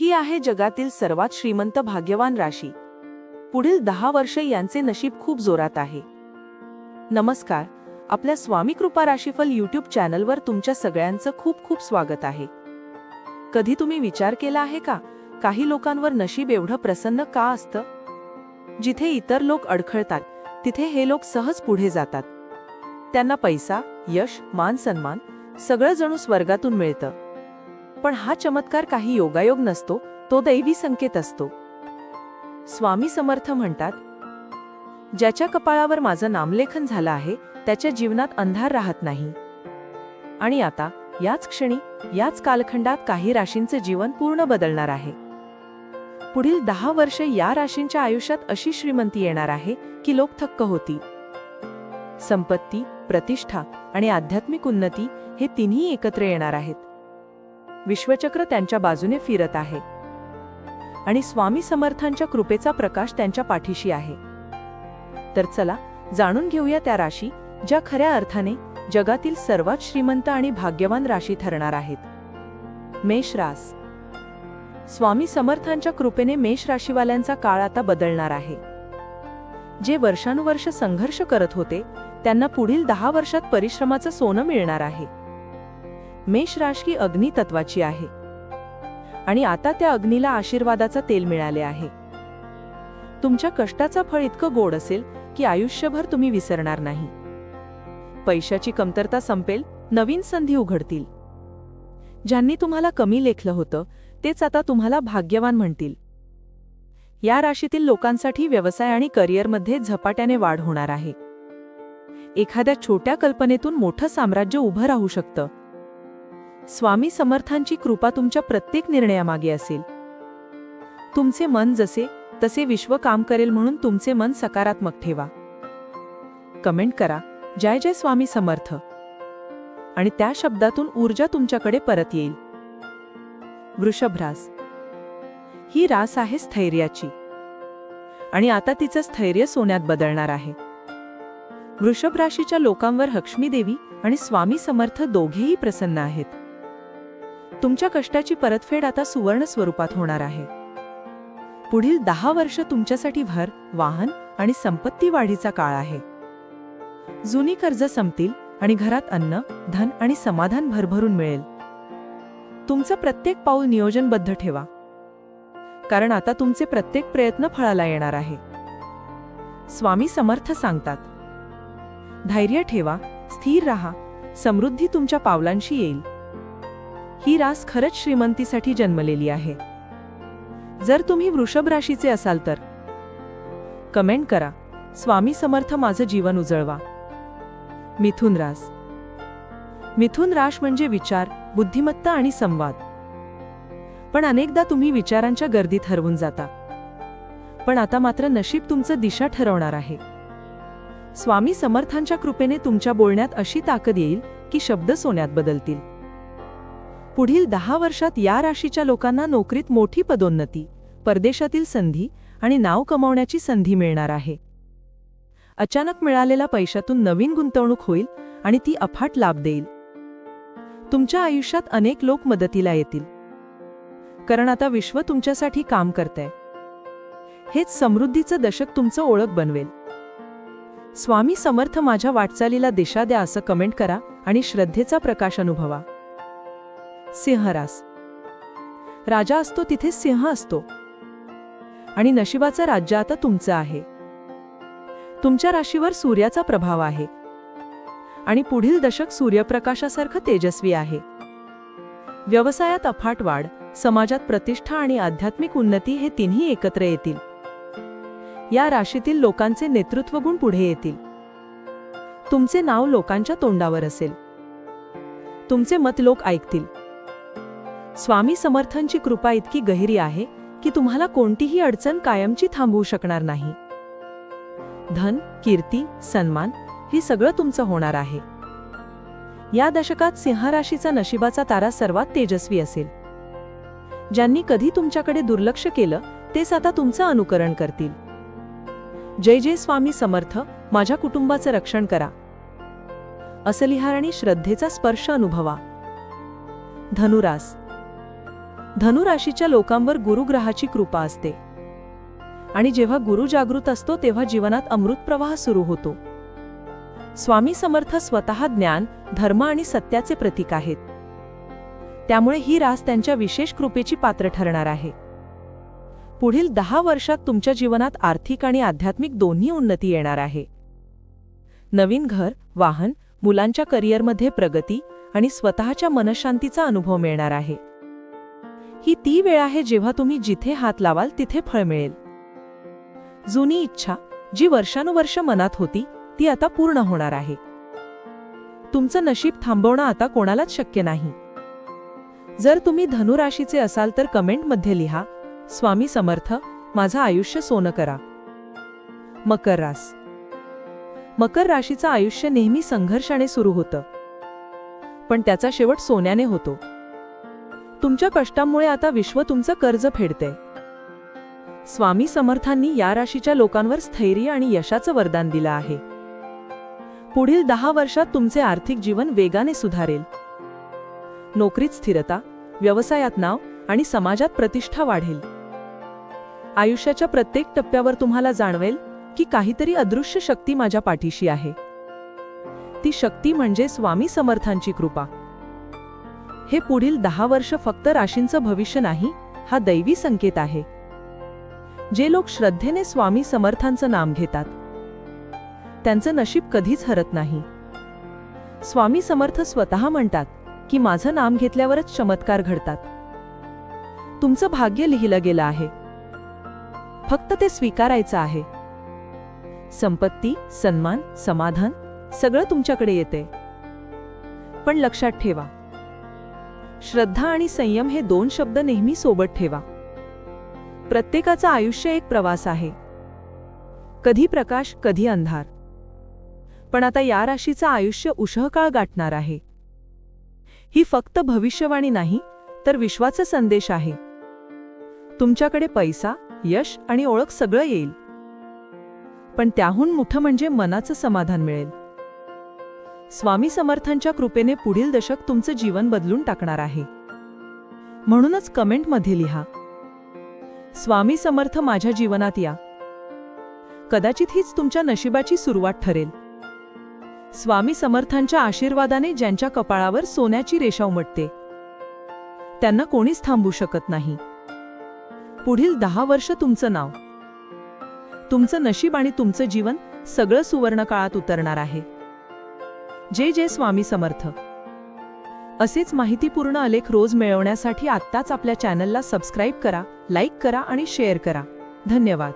ही आहे जगातील सर्वात श्रीमंत भाग्यवान राशी. पुढील दहा वर्ष यांचे नशीब खूप जोरात आहे. नमस्कार आपल्या स्वामी कृपा राशीफल यूट्यूब चॅनलवर तुमच्या सगळ्यांचं खूप खूप स्वागत आहे. कधी तुम्ही विचार केला आहे का काही लोकांवर नशीब एवढं प्रसन्न का असतं? जिथे इतर लोक अडखळतात तिथे हे लोक सहज पुढे जातात. त्यांना पैसा यश मान सन्मान सगळं जणू स्वर्गातून मिळतं. पण हा चमत्कार काही योगायोग नसतो तो दैवी संकेत असतो. स्वामी समर्थ म्हणतात ज्याच्या कपाळावर माझं नामलेखन झालं आहे त्याच्या जीवनात अंधार राहत नाही. आणि आता याच क्षणी याच कालखंडात काही राशींचं जीवन पूर्ण बदलणार आहे. पुढील दहा वर्ष या राशींच्या आयुष्यात अशी श्रीमंती येणार आहे की लोक थक्क होती संपत्ती प्रतिष्ठा आणि आध्यात्मिक उन्नती हे तिन्ही एकत्र येणार आहेत. विश्वचक्र त्यांच्या बाजूने फिरत आहे. आणि स्वामी समर्थांच्या कृपेचा प्रकाश त्यांच्या पाठीशी आहे. तर चला जाणून घेऊया त्या राशी ज्या खऱ्या अर्थाने जगातील सर्वात श्रीमंत आणि भाग्यवान राशी ठरणार आहेत. मेष रास. स्वामी समर्थांच्या कृपेने मेष राशीवाल्यांचा काळ आता बदलणार आहे. जे वर्षानुवर्ष संघर्ष करत होते त्यांना पुढील दहा वर्षात परिश्रमाचं सोनं मिळणार आहे. मेष राशी अग्नी तत्वाची आहे. आणि आता त्या अग्नीला आशीर्वादाचा तेल मिळाले आहे. तुमच्या कष्टाचा फळ इतकं गोड असेल की आयुष्यभर तुम्ही विसरणार नाही. पैशाची कमतरता संपेल नवीन संधी उघडतील. ज्यांनी तुम्हाला कमी लेखलं होतं तेच आता तुम्हाला भाग्यवान म्हणतील. या राशीतील लोकांसाठी व्यवसाय आणि करिअरमध्ये झपाट्याने वाढ होणार आहे. एखाद्या छोट्या कल्पनेतून मोठं साम्राज्य उभं राहू शकतं स्वामी समर्थांची कृपा तुमच्या प्रत्येक निर्णयामागे असेल. तुमचे मन जसे तसे विश्व काम करेल म्हणून तुमचे मन सकारात्मक ठेवा. कमेंट करा जय जय स्वामी समर्थ. आणि त्या शब्दातून ऊर्जा तुमच्याकडे परत येईल. वृषभ रास ही रास आहे स्थैर्याची. आणि आता तिचं स्थैर्य सोन्यात बदलणार आहे. वृषभ राशीच्या लोकांवर लक्ष्मी देवी आणि स्वामी समर्थ दोघेही प्रसन्न आहेत. तुमच्या कष्टाची परतफेड आता सुवर्ण स्वरूपात होणार आहे. पुढील दहा वर्ष तुमच्यासाठी भर वाहन आणि संपत्ती वाढीचा काळ आहे. जुनी कर्ज संपतील आणि घरात अन्न धन आणि समाधान भरभरून मिळेल. तुमचं प्रत्येक पाऊल नियोजनबद्ध ठेवा. कारण आता तुमचे प्रत्येक प्रयत्न फळाला येणार आहे. स्वामी समर्थ सांगतात. धैर्य ठेवा स्थिर राहा समृद्धी तुमच्या पावलांशी येईल. ही रास खरंच श्रीमंतीसाठी जन्मलेली आहे. जर तुम्ही वृषभ राशीचे असाल तर कमेंट करा. स्वामी समर्थ माझं जीवन उजळवा. मिथुन रास. मिथुन राश म्हणजे विचार बुद्धिमत्ता आणि संवाद. पण अनेकदा तुम्ही विचारांच्या गर्दीत हरवून जाता. पण आता मात्र नशीब तुमचं दिशा ठरवणार आहे. स्वामी समर्थांच्या कृपेने तुमच्या बोलण्यात अशी ताकद येईल की शब्द सोन्यात बदलतील. पुढील दहा वर्षात या राशीच्या लोकांना नोकरीत मोठी पदोन्नती परदेशातील संधी आणि नाव कमावण्याची संधी मिळणार आहे. अचानक मिळालेल्या पैशातून नवीन गुंतवणूक होईल आणि ती अफाट लाभ देईल. तुमच्या आयुष्यात अनेक लोक मदतीला येतील. कारण आता विश्व तुमच्यासाठी काम करतंय. हेच समृद्धीचं दशक तुमचं ओळख बनवेल. स्वामी समर्थ माझ्या वाटचालीला दिशा द्या असं कमेंट करा आणि श्रद्धेचा प्रकाश अनुभवा. सिंहरास राजा असतो तिथे सिंह असतो. आणि नशिबाचं राज्य आता तुमचं आहे. तुमच्या राशीवर सूर्याचा प्रभाव आहे. आणि पुढील दशक सूर्यप्रकाशासारखं तेजस्वी आहे. व्यवसायात अफाट वाढ समाजात प्रतिष्ठा आणि आध्यात्मिक उन्नती हे तिन्ही एकत्र येतील. या राशीतील लोकांचे नेतृत्वगुण पुढे येतील. तुमचे नाव लोकांच्या तोंडावर असेल. तुमचे मत लोक ऐकतील. स्वामी समर्थांची कृपा इतकी गहिरी आहे की तुम्हाला कोणतीही अडचण कायमची थांबवू शकणार नाही. धन कीर्ती सन्मान हे सगळं तुमचं होणार आहे. या दशकात सिंहराशीचा नशिबाचा तारा सर्वात तेजस्वी असेल. ज्यांनी कधी तुमच्याकडे दुर्लक्ष केलं तेच आता तुमचं अनुकरण करतील. जय जय स्वामी समर्थ माझ्या कुटुंबाचं रक्षण करा. असलिहार आणि श्रद्धेचा स्पर्श अनुभवा. धनुरास धनुराशीच्या लोकांवर गुरुग्रहाची कृपा असते. आणि जेव्हा गुरु जागृत असतो तेव्हा जीवनात अमृत प्रवाह सुरू होतो. स्वामी समर्थ स्वतः ज्ञान धर्म आणि सत्याचे प्रतीक आहेत. त्यामुळे ही रास त्यांच्या विशेष कृपेची पात्र ठरणार आहे. पुढील दहा वर्षात तुमच्या जीवनात आर्थिक आणि आध्यात्मिक दोन्ही उन्नती येणार आहे. नवीन घर वाहन मुलांच्या करिअरमध्ये प्रगती आणि स्वतःच्या मनशांतीचा अनुभव मिळणार आहे. ही ती वेळ आहे जेव्हा तुम्ही जिथे हात लावाल तिथे फळ मिळेल. जुनी इच्छा जी वर्षानुवर्ष मनात होती ती आता पूर्ण होणार आहे. तुमचं नशीब थांबवणं आता कोणालाच शक्य नाही. जर तुम्ही धनुराशीचे असाल तर कमेंटमध्ये लिहा स्वामी समर्थ माझं आयुष्य सोनं करा. मकर रास. मकर राशीचं आयुष्य नेहमी संघर्षाने सुरू होतं. पण त्याचा शेवट सोन्याने होतो. तुमच्या कष्टांमुळे आता विश्व तुमचं कर्ज फेडते स्वामी समर्थांनी या राशीच्या लोकांवर स्थैर्य आणि यशाचं वरदान दिलं आहे. पुढील दहा वर्षात तुमचे आर्थिक जीवन वेगाने सुधारेल. नोकरीत स्थिरता व्यवसायात नाव आणि समाजात प्रतिष्ठा वाढेल. आयुष्याच्या प्रत्येक टप्प्यावर तुम्हाला जाणवेल की काहीतरी अदृश्य शक्ती माझ्या पाठीशी आहे. ती शक्ती म्हणजे स्वामी समर्थांची कृपा. हे पुढील दहा वर्ष फक्त राशींचं भविष्य नाही हा दैवी संकेत आहे. जे लोक श्रद्धेने स्वामी समर्थांचं नाम घेतात. त्यांचं नशीब कधीच हरत नाही. स्वामी समर्थ स्वतः म्हणतात की माझं नाम घेतल्यावरच चमत्कार घडतात. तुमचं भाग्य लिहिलं गेलं आहे. फक्त ते स्वीकारायचं आहे. संपत्ती सन्मान समाधान सगळं तुमच्याकडे येते. पण लक्षात ठेवा श्रद्धा आणि संयम हे दोन शब्द नेहमी सोबत ठेवा. प्रत्येकाचं आयुष्य एक प्रवास आहे. कधी प्रकाश कधी अंधार. पण आता या राशीचं आयुष्य उषहकाळ गाठणार आहे. ही फक्त भविष्यवाणी नाही तर विश्वाचा संदेश आहे. तुमच्याकडे पैसा यश आणि ओळख सगळं येईल. पण त्याहून मोठं म्हणजे मनाचं समाधान मिळेल. स्वामी समर्थांच्या कृपेने पुढील दशक तुमचं जीवन बदलून टाकणार आहे. म्हणूनच कमेंटमध्ये लिहा स्वामी समर्थ माझ्या जीवनात या. कदाचित हीच तुमच्या नशिबाची सुरुवात ठरेल. स्वामी समर्थांच्या आशीर्वादाने ज्यांच्या कपाळावर सोन्याची रेषा उमटते त्यांना कोणीच थांबू शकत नाही. पुढील दहा वर्ष तुमचं नाव तुमचं नशीब आणि तुमचं जीवन सगळं सुवर्ण काळात उतरणार आहे. जे जे स्वामी समर्थ. असेच माहितीपूर्ण आलेख रोज मिळवण्यासाठी आत्ताच आपल्या चॅनलला सबस्क्राईब करा लाईक करा आणि शेअर करा. धन्यवाद.